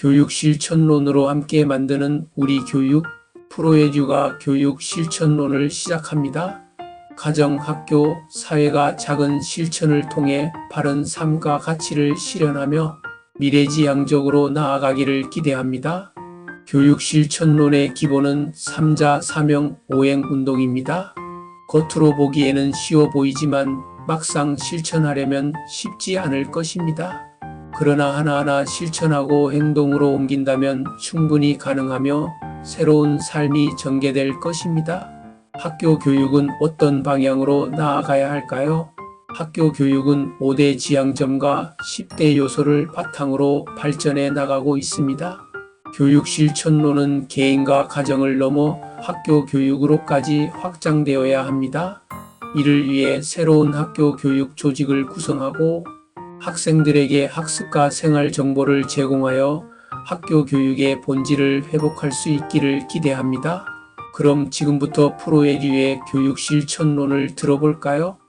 교육 실천론으로 함께 만드는 우리 교육 프로에듀가 교육 실천론을 시작합니다. 가정, 학교, 사회가 작은 실천을 통해 바른 삶과 가치를 실현하며 미래지향적으로 나아가기를 기대합니다. 교육 실천론의 기본은 삼자 사명 오행 운동입니다. 겉으로 보기에는 쉬워 보이지만 막상 실천하려면 쉽지 않을 것입니다. 그러나 하나하나 실천하고 행동으로 옮긴다면 충분히 가능하며 새로운 삶이 전개될 것입니다. 학교 교육은 어떤 방향으로 나아가야 할까요? 학교 교육은 5대 지향점과 10대 요소를 바탕으로 발전해 나가고 있습니다. 교육 실천론은 개인과 가정을 넘어 학교 교육으로까지 확장되어야 합니다. 이를 위해 새로운 학교 교육 조직을 구성하고 학생들에게 학습과 생활 정보를 제공하여 학교 교육의 본질을 회복할 수 있기를 기대합니다. 그럼 지금부터 프로에듀의 교육 실천론을 들어볼까요?